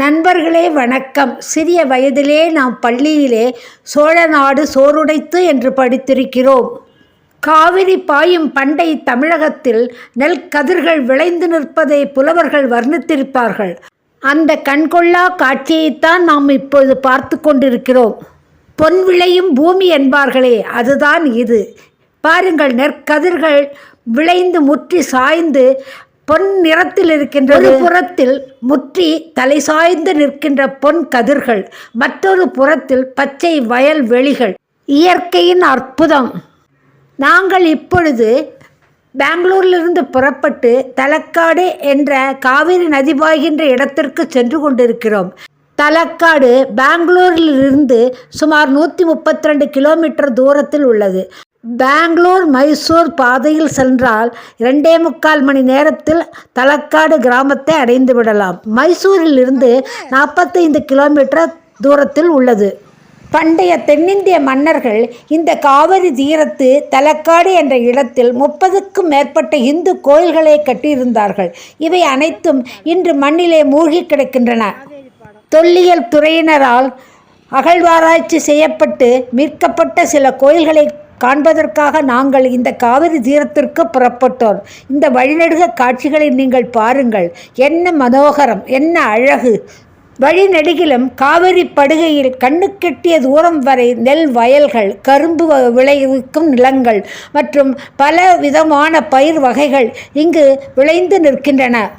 நண்பர்களே வணக்கம். சிறிய வயதிலே நாம் பள்ளியிலே சோழ நாடு சோறுடைத்து என்று படித்திருக்கிறோம். காவிரி பாயும் பண்டை தமிழகத்தில் நெல் கதிர்கள் விளைந்து நிற்பதை புலவர்கள் வர்ணித்திருப்பார்கள். அந்த கண்கொள்ளா காட்சியைத்தான் நாம் இப்போது பார்த்து கொண்டிருக்கிறோம். பொன் விளையும் பூமி என்பார்களே அதுதான் இது. பாருங்கள் நெற்கதிர்கள் விளைந்து முற்றி சாய்ந்து பொன் நிறத்தில் இருக்கின்ற ஒரு புறத்தில் முற்றி தலை சாய்ந்து நிற்கின்ற பொன் கதிர்கள் மற்றொரு புறத்தில் பச்சை வயல் வெளிகள். இயற்கையின் அற்புதம். நாங்கள் இப்பொழுது பெங்களூரிலிருந்து புறப்பட்டு தலக்காடு என்ற காவிரி நதி பாய்கின்ற இடத்திற்கு சென்று கொண்டிருக்கிறோம். தலக்காடு பெங்களூரிலிருந்து சுமார் நூற்றி முப்பத்தி ரெண்டு கிலோமீட்டர் தூரத்தில் உள்ளது. பெங்களூர் மைசூர் பாதையில் சென்றால் இரண்டே முக்கால் மணி நேரத்தில் தலக்காடு கிராமத்தை அடைந்து விடலாம். மைசூரில் இருந்து நாற்பத்தைந்து கிலோமீட்டர் தூரத்தில் உள்ளது. பண்டைய தென்னிந்திய மன்னர்கள் இந்த காவிரி தீரத்து தலக்காடு என்ற இடத்தில் முப்பதுக்கும் மேற்பட்ட இந்து கோயில்களை கட்டியிருந்தார்கள். இவை அனைத்தும் இன்று மண்ணிலே மூழ்கி கிடக்கின்றன. தொல்லியல் துறையினரால் அகழ்வாராய்ச்சி செய்யப்பட்டு மீட்கப்பட்ட சில கோயில்களை காண்பதற்காக நாங்கள் இந்த காவிரி தீரத்திற்கு புறப்பட்டோம். இந்த வழிநெடுக காட்சிகளை நீங்கள் பாருங்கள். என்ன மனோகரம் என்ன அழகு. வழிநெடுகிலும் காவிரி படுகையில் கண்ணுக்கெட்டிய தூரம் வரை நெல் வயல்கள் கரும்பு வ- விளைவிக்கும் நிலங்கள் மற்றும் பல விதமான பயிர் வகைகள் இங்கு விளைந்து நிற்கின்றன.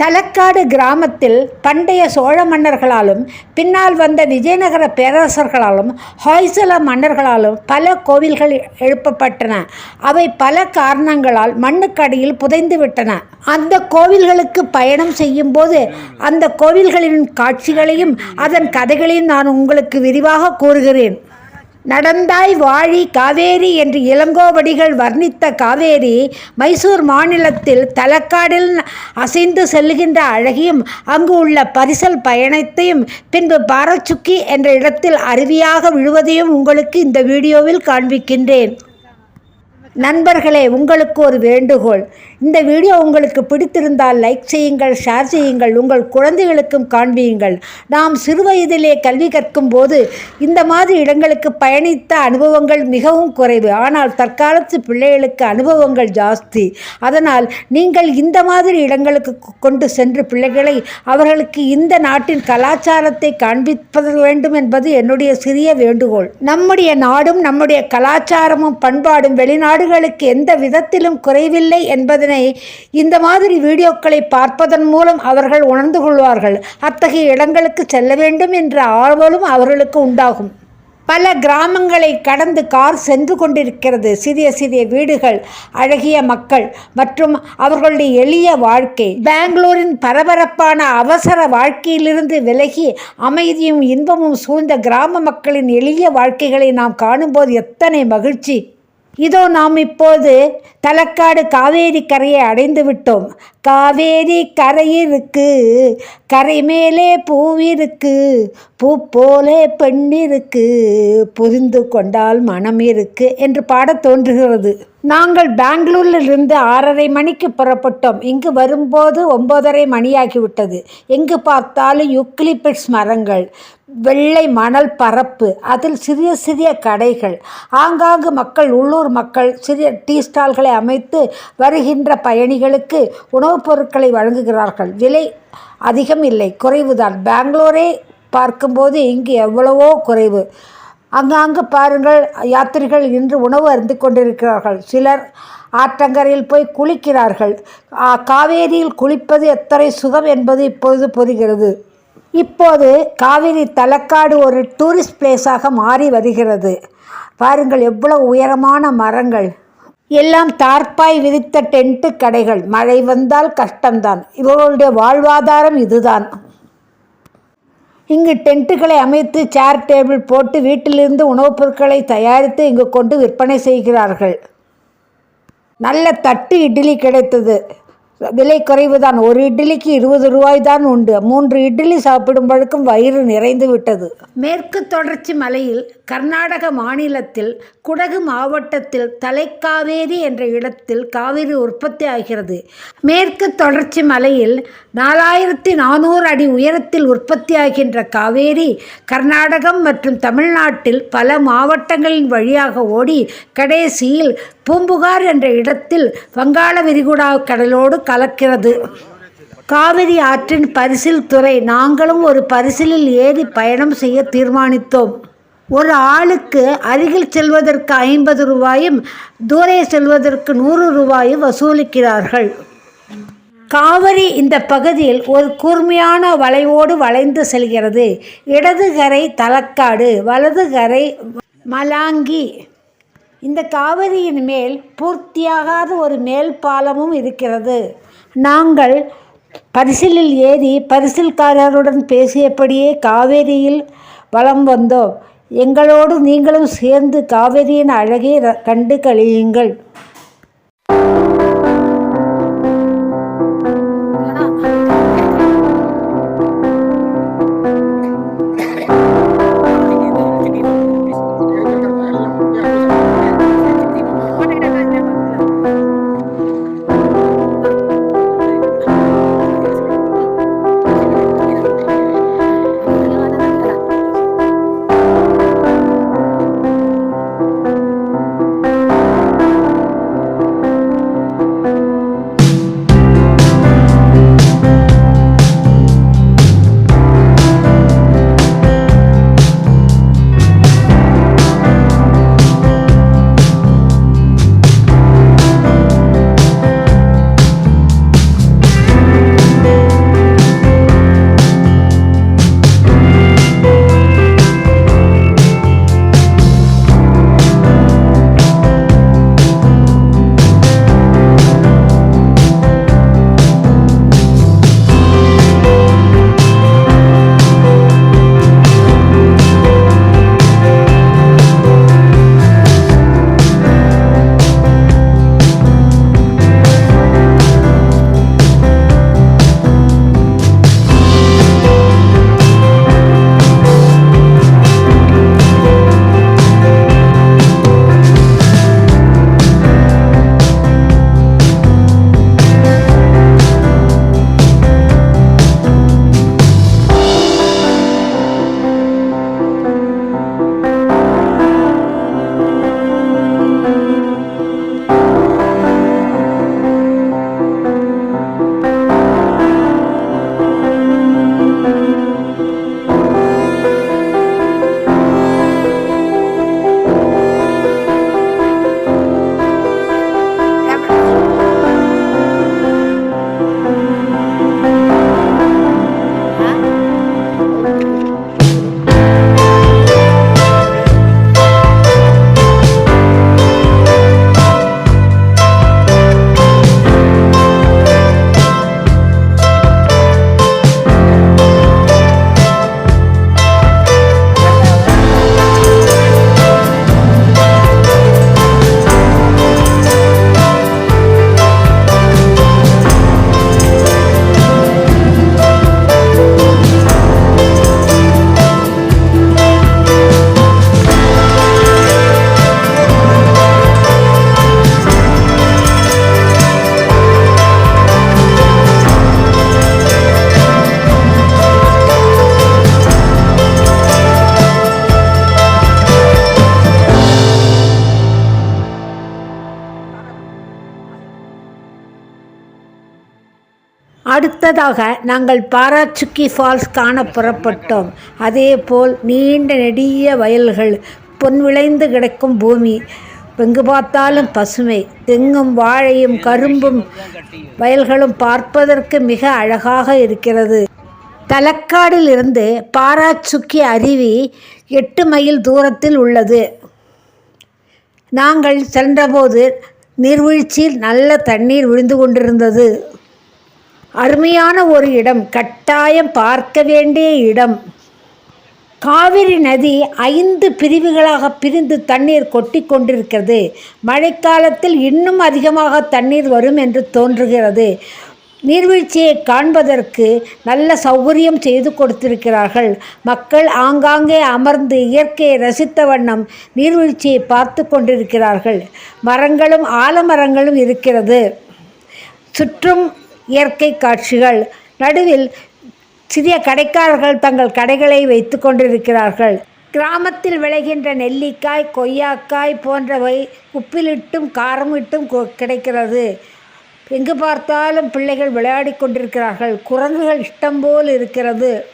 தலக்காடு கிராமத்தில் பண்டைய சோழ மன்னர்களாலும் பின்னால் வந்த விஜயநகர பேரரசர்களாலும் ஹொய்சல மன்னர்களாலும் பல கோவில்கள் எழுப்பப்பட்டன. அவை பல காரணங்களால் மண்ணுக்கடியில் புதைந்து விட்டன. அந்த கோவில்களுக்கு பயணம் செய்யும்போது அந்த கோவில்களின் காட்சிகளையும் அதன் கதைகளையும் நான் உங்களுக்கு விரிவாக கூறுகிறேன். நடந்தாய் வாழி காவேரி என்று இளங்கோவடிகள் வர்ணித்த காவேரி மைசூர் மாநிலத்தில் தலக்காடில் அசைந்து செல்லுகின்ற அழகியும் அங்கு உள்ள பரிசல் பயணத்தையும் பின்பு பாரச்சுக்கி என்ற இடத்தில் அருவியாக விழுவதையும் உங்களுக்கு இந்த வீடியோவில் காண்பிக்கின்றேன். நண்பர்களே உங்களுக்கு ஒரு வேண்டுகோள். இந்த வீடியோ உங்களுக்கு பிடித்திருந்தால் லைக் செய்யுங்கள் ஷேர் செய்யுங்கள் உங்கள் குழந்தைகளுக்கும் காண்பியுங்கள். நாம் சிறுவயதிலே கல்வி கற்கும் போது இந்த மாதிரி இடங்களுக்கு பயணித்த அனுபவங்கள் மிகவும் குறைவு. ஆனால் தற்காலத்து பிள்ளைகளுக்கு அனுபவங்கள் ஜாஸ்தி. அதனால் நீங்கள் இந்த மாதிரி இடங்களுக்கு கொ- கொண்டு சென்று பிள்ளைகளை அவர்களுக்கு இந்த நாட்டின் கலாச்சாரத்தை காண்பிப்பது வேண்டும் என்பது என்னுடைய சிறிய வேண்டுகோள். நம்முடைய நாடும் நம்முடைய கலாச்சாரமும் பண்பாடும் அவர்களுக்கு எந்த விதத்திலும் குறைவில்லை என்பதனை இந்த மாதிரி வீடியோக்களை பார்ப்பதன் மூலம் அவர்கள் உணர்ந்து கொள்வார்கள். அத்தகைய இடங்களுக்கு செல்ல வேண்டும் என்ற ஆர்வலும் அவர்களுக்கு உண்டாகும். பல கிராமங்களை கடந்து கார் சென்று கொண்டிருக்கிறது. சிறிய சிறிய வீடுகள் அழகிய மக்கள் மற்றும் அவர்களுடைய எளிய வாழ்க்கை. பெங்களூரின் பரபரப்பான அவசர வாழ்க்கையிலிருந்து விலகி அமைதியும் இன்பமும் சூழ்ந்த கிராம மக்களின் எளிய வாழ்க்கைகளை நாம் காணும்போது எத்தனை மகிழ்ச்சி! இதோ நாம் இப்போது தலக்காடு காவேரி கரையை அடைந்து விட்டோம். காவேரி கரையிருக்கு கரை மேலே பூவிருக்கு பூ போலே பெண்ணிருக்கு புரிந்து கொண்டால் மனம் இருக்கு என்று பாடத் தோன்றுகிறது. நாங்கள் பெங்களூரில் இருந்து ஆறரை மணிக்கு புறப்பட்டோம். இங்கு வரும்போது ஒன்பதரை மணியாகிவிட்டது. எங்கு பார்த்தாலும் யுக்லிபிட்ஸ் மரங்கள் வெள்ளை மணல் பரப்பு அதில் சிறிய சிறிய கடைகள். ஆங்காங்கு மக்கள் உள்ளூர் மக்கள் சிறிய டீ ஸ்டால்களை அமைத்து வருகின்ற பயணிகளுக்கு உணவுப் பொருட்களை வழங்குகிறார்கள். விலை அதிகம் இல்லை குறைவுதான். பெங்களூரே பார்க்கும்போது இங்கு எவ்வளவோ குறைவு. அங்காங்கு பாருங்கள் யாத்திரிகள் இன்று உணவு அருந்து கொண்டிருக்கிறார்கள். சிலர் ஆற்றங்கரையில் போய் குளிக்கிறார்கள். காவேரியில் குளிப்பது எத்தனை சுகம் என்பது இப்பொழுது புரிகிறது. இப்போது காவிரி தலக்காடு ஒரு டூரிஸ்ட் பிளேஸாக மாறி வருகிறது. பாருங்கள் எவ்வளவு உயரமான மரங்கள். எல்லாம் தார்ப்பாய் விரித்த டென்ட்டு கடைகள். மழை வந்தால் கஷ்டம்தான். இவர்களுடைய வாழ்வாதாரம் இதுதான். இங்கு டென்ட்டுகளை அமைத்து சேர் டேபிள் போட்டு வீட்டிலிருந்து உணவுப் பொருட்களை தயாரித்து இங்கு கொண்டு விற்பனை செய்கிறார்கள். நல்ல தட்டு இட்லி கிடைத்தது. விலை குறைவு தான். ஒரு இட்லிக்கு இருபது ரூபாய் தான் உண்டு. மூன்று இட்லி சாப்பிடும் பழக்கம் வயிறு நிறைந்து விட்டது. மேற்கு தொடர்ச்சி மலையில் கர்நாடக மாநிலத்தில் குடகு மாவட்டத்தில் தலைக்காவேரி என்ற இடத்தில் காவிரி உற்பத்தி ஆகிறது. மேற்கு தொடர்ச்சி மலையில் நாலாயிரத்தி நானூறு அடி உயரத்தில் உற்பத்தியாகின்ற காவேரி கர்நாடகம் மற்றும் தமிழ்நாட்டில் பல மாவட்டங்களின் வழியாக ஓடி கடைசியில் பூம்புகார் என்ற இடத்தில் வங்காள விரிகுடா கடலோடு கலக்கிறது. காவிரி ஆற்றின் பரிசில் துறை நாங்களும் ஒரு பரிசிலில் ஏறி பயணம் செய்ய தீர்மானித்தோம். ஒரு ஆளுக்கு அருகில் செல்வதற்கு ஐம்பது ரூபாயும் தூரே செல்வதற்கு நூறு ரூபாயும் வசூலிக்கிறார்கள். காவிரி இந்த பகுதியில் ஒரு கூர்மையான வளைவோடு வளைந்து செல்கிறது. இடது கரை தலக்காடு வலது கரை மலாங்கி இந்த காவிரியின் மேல் பூர்த்தியாகாத ஒரு மேல் பாலமும் இருக்கிறது. நாங்கள் பரிசிலில் ஏறி பரிசில்காரருடன் பேசியபடியே காவேரியில் வலம் வந்தோம். எங்களோடு நீங்களும் சேர்ந்து காவேரியின் அழகை ர- கண்டு கழியுங்கள் அடுத்ததாக நாங்கள் பாராச்சுக்கி ஃபால்ஸ் காண புறப்பட்டோம். அதேபோல் நீண்ட நெடிய வயல்கள் பொன் விளைந்து கிடக்கும் பூமி எங்கு பார்த்தாலும் பசுமை தெங்கும் வாழையும் கரும்பும் வயல்களும் பார்ப்பதற்கு மிக அழகாக இருக்கிறது. தலக்காடிலிருந்து பாராச்சுக்கி அருவி எட்டு மைல் தூரத்தில் உள்ளது. நாங்கள் சென்றபோது நீர்வீழ்ச்சியில் நல்ல தண்ணீர் விழுந்து கொண்டிருந்தது. அருமையான ஒரு இடம் கட்டாயம் பார்க்க வேண்டிய இடம். காவிரி நதி ஐந்து பிரிவுகளாக பிரிந்து தண்ணீர் கொட்டி கொண்டிருக்கிறது. மழைக்காலத்தில் இன்னும் அதிகமாக தண்ணீர் வரும் என்று தோன்றுகிறது. நீர்வீழ்ச்சியை காண்பதற்கு நல்ல சௌகரியம் செய்து கொடுத்திருக்கிறார்கள். மக்கள் ஆங்காங்கே அமர்ந்து இயற்கையை ரசித்த வண்ணம் நீர்வீழ்ச்சியை பார்த்து கொண்டிருக்கிறார்கள். மரங்களும் ஆலமரங்களும் இருக்கிறது. சுற்றும் இயற்கை காட்சிகள். நடுவில் சிறிய கடைக்காரர்கள் தங்கள் கடைகளை வைத்து கொண்டிருக்கிறார்கள். கிராமத்தில் விளைகின்ற நெல்லிக்காய் கொய்யாக்காய் போன்றவை உப்பிலிட்டும் காரமிட்டும் கொ- கிடைக்கிறது. எங்கு பார்த்தாலும் பிள்ளைகள் விளையாடி கொண்டிருக்கிறார்கள். குரங்குகள் இஷ்டம் போல் இருக்கிறது.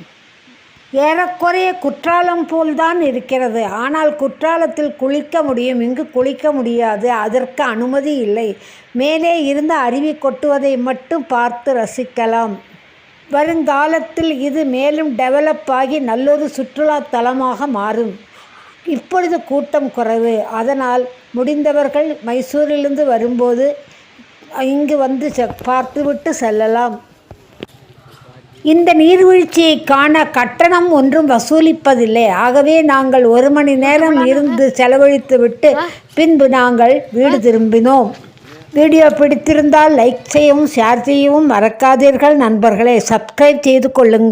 ஏறக்குறைய குற்றாலம் போல்தான் இருக்கிறது. ஆனால் குற்றாலத்தில் குளிக்க முடியும் இங்கு குளிக்க முடியாது அதற்கு அனுமதி இல்லை. மேலே இருந்த அருவி கொட்டுவதை மட்டும் பார்த்து ரசிக்கலாம். வருங்காலத்தில் இது மேலும் டெவலப் ஆகி நல்லொரு சுற்றுலா தலமாக மாறும். இப்பொழுது கூட்டம் குறைவு. அதனால் முடிந்தவர்கள் மைசூரிலிருந்து வரும்போது இங்கு வந்து செ- பார்த்துவிட்டு செல்லலாம். இந்த நீர்வீழ்ச்சியை காண கட்டணம் ஒன்றும் வசூலிப்பதில்லை. ஆகவே நாங்கள் ஒரு மணி நேரம் இருந்து செலவழித்துவிட்டு பின்பு நாங்கள் வீடு திரும்பினோம். வீடியோ பிடித்திருந்தால் லைக் செய்யவும் ஷேர் செய்யவும் மறக்காதீர்கள். நண்பர்களே சப்ஸ்கிரைப் செய்து கொள்ளுங்கள்.